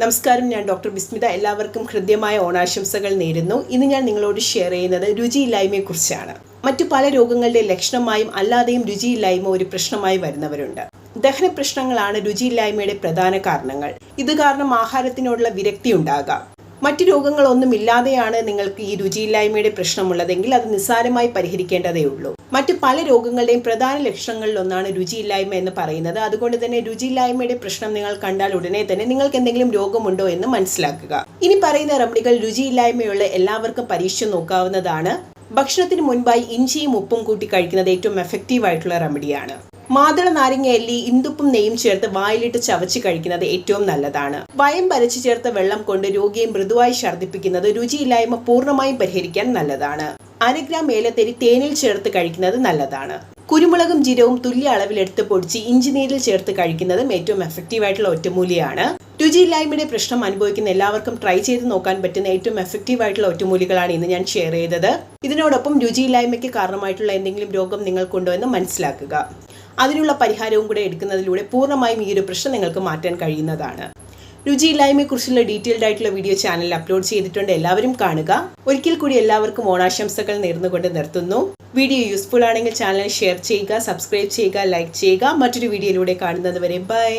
നമസ്കാരം ഞാൻ ഡോക്ടർ ബിസ്മിത. എല്ലാവർക്കും ഹൃദ്യമായ ഓണാശംസകൾ നേരുന്നു. ഇന്ന് ഞാൻ നിങ്ങളോട് ഷെയർ ചെയ്യുന്നത് രുചിയില്ലായ്മയെക്കുറിച്ചാണ്. മറ്റു പല രോഗങ്ങളുടെ ലക്ഷണമായും അല്ലാതെയും രുചിയില്ലായ്മ ഒരു പ്രശ്നമായി വരുന്നവരുണ്ട്. ദഹന പ്രശ്നങ്ങളാണ് രുചിയില്ലായ്മയുടെ പ്രധാന കാരണങ്ങൾ. ഇത് കാരണം ആഹാരത്തിനോടുള്ള വിരക്തി ഉണ്ടാകാം. മറ്റു രോഗങ്ങളൊന്നും ഇല്ലാതെയാണ് നിങ്ങൾക്ക് ഈ രുചിയില്ലായ്മയുടെ പ്രശ്നമുള്ളതെങ്കിൽ അത് നിസ്സാരമായി പരിഹരിക്കേണ്ടതേ ഉള്ളൂ. മറ്റ് പല രോഗങ്ങളുടെയും പ്രധാന ലക്ഷണങ്ങളിൽ ഒന്നാണ് രുചിയില്ലായ്മ എന്ന് പറയുന്നത്. അതുകൊണ്ട് തന്നെ രുചിയില്ലായ്മയുടെ പ്രശ്നം നിങ്ങൾ കണ്ടാൽ ഉടനെ തന്നെ നിങ്ങൾക്ക് എന്തെങ്കിലും രോഗമുണ്ടോ എന്ന് മനസ്സിലാക്കുക. ഇനി പറയുന്ന റെമഡികൾ രുചിയില്ലായ്മയുള്ള എല്ലാവർക്കും പരീക്ഷിച്ചു നോക്കാവുന്നതാണ്. ഭക്ഷണത്തിന് മുൻപായി ഇഞ്ചിയും ഉപ്പും കൂട്ടി കഴിക്കുന്നത് ഏറ്റവും എഫക്റ്റീവ് ആയിട്ടുള്ള റെമഡിയാണ്. മാതള നാരങ്ങ എല്ലി ഇന്ദുപ്പും നെയ്യും ചേർത്ത് വായിലിട്ട് ചവച്ച് കഴിക്കുന്നത് ഏറ്റവും നല്ലതാണ്. വയം വരച്ചു ചേർത്ത വെള്ളം കൊണ്ട് രോഗിയെ മൃദുവായി ഛർദ്ദിപ്പിക്കുന്നത് രുചിയില്ലായ്മ പൂർണമായും പരിഹരിക്കാൻ നല്ലതാണ്. അരഗ്രാം ഏലത്തരി തേനിൽ ചേർത്ത് കഴിക്കുന്നത് നല്ലതാണ്. കുരുമുളകും ജീരവും തുല്യ അളവിലെടുത്ത് പൊടിച്ച് ഇഞ്ചി നീരിൽ ചേർത്ത് കഴിക്കുന്നതും ഏറ്റവും എഫക്റ്റീവ് ആയിട്ടുള്ള ഒറ്റമൂലിയാണ്. രുചിയില്ലായ്മയുടെ പ്രശ്നം അനുഭവിക്കുന്ന എല്ലാവർക്കും ട്രൈ ചെയ്ത് നോക്കാൻ പറ്റുന്ന ഏറ്റവും എഫക്റ്റീവ് ആയിട്ടുള്ള ഒറ്റമൂലികളാണ് ഇന്ന് ഞാൻ ഷെയർ ചെയ്തത്. ഇതിനോടൊപ്പം രുചിയില്ലായ്മയ്ക്ക് കാരണമായിട്ടുള്ള എന്തെങ്കിലും രോഗം നിങ്ങൾക്കുണ്ടോ എന്ന് മനസ്സിലാക്കുക. അതിനുള്ള പരിഹാരവും കൂടെ എടുക്കുന്നതിലൂടെ പൂർണമായും ഈ ഒരു പ്രശ്നം നിങ്ങൾക്ക് മാറ്റാൻ കഴിയുന്നതാണ്. രുചിയില്ലായ്മയെക്കുറിച്ചുള്ള ഡീറ്റെയിൽഡ് ആയിട്ടുള്ള വീഡിയോ ചാനൽ അപ്ലോഡ് ചെയ്തിട്ടുണ്ട്. എല്ലാവരും കാണുക. ഒരിക്കൽ കൂടി എല്ലാവർക്കും ഓണാശംസകൾ നേർന്നുകൊണ്ട് നിർത്തുന്നു. വീഡിയോ യൂസ്ഫുൾ ആണെങ്കിൽ ചാനൽ ഷെയർ ചെയ്യുക സബ്സ്ക്രൈബ് ചെയ്യുക ലൈക്ക് ചെയ്യുക. മറ്റൊരു വീഡിയോയിലൂടെ കാണുന്നത് വരെ ബൈ.